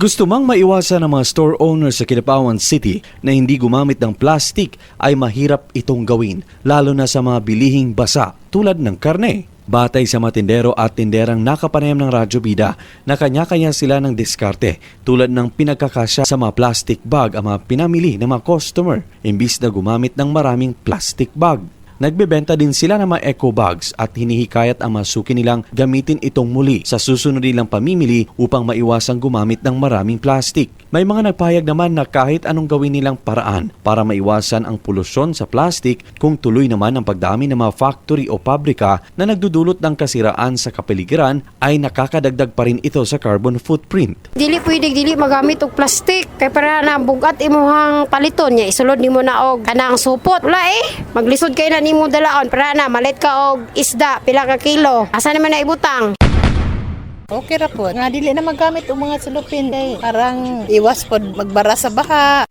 Gusto mang maiwasan ng mga store owners sa Kinapawan City na hindi gumamit ng plastic ay mahirap itong gawin, lalo na sa mga bilihing basa tulad ng karne. Batay sa matindero at tinderang nakapanayam ng Radyo Bida na kanya-kanya sila ng diskarte tulad ng pinagkakasya sa mga plastic bag ang mga pinamili ng mga customer imbis na gumamit ng maraming plastic bag. Nagbebenta din sila ng mga eco bags at hinihikayat ang masuki nilang gamitin itong muli sa susunod nilang pamimili upang maiwasang gumamit ng maraming plastic. May mga nagpahayag naman na kahit anong gawin nilang paraan para maiwasan ang polusyon sa plastic kung tuloy naman ang pagdami ng mga factory o pabrika na nagdudulot ng kasiraan sa kapaligiran ay nakakadagdag pa rin ito sa carbon footprint. Dili pwede dili magamit og plastic kay para na bugat imuhang paliton niya isulod nimo na og kanang supot wala eh maglisod kay na nimo dalaon para na malit ka og isda pila ka kilo asa naman na ibutang Okay ra po. Nga dili na magamit og mga sulupin kay parang iwas pod magbara sa baha.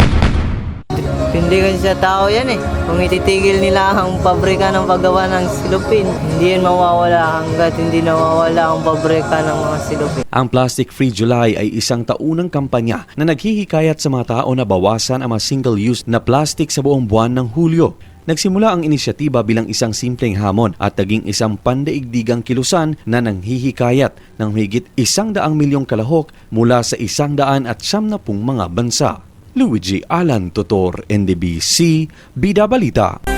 Hindi kasi sa tao yan eh. Kung ititigil nila ang pabrika ng paggawa ng silupin, hindi yan mawawala hanggat hindi nawawala ang pabrika ng mga silupin. Ang Plastic Free July ay isang taunang kampanya na naghihikayat sa mga tao na bawasan ang mga single-use na plastic sa buong buwan ng Hulyo. Nagsimula ang inisyatiba bilang isang simpleng hamon at naging isang pandaigdigang kilusan na nanghihikayat ng higit isang daang milyong kalahok mula sa isang daan at siyam na pung mga bansa. Luigi Alan Totor, NDBC, Bida Balita.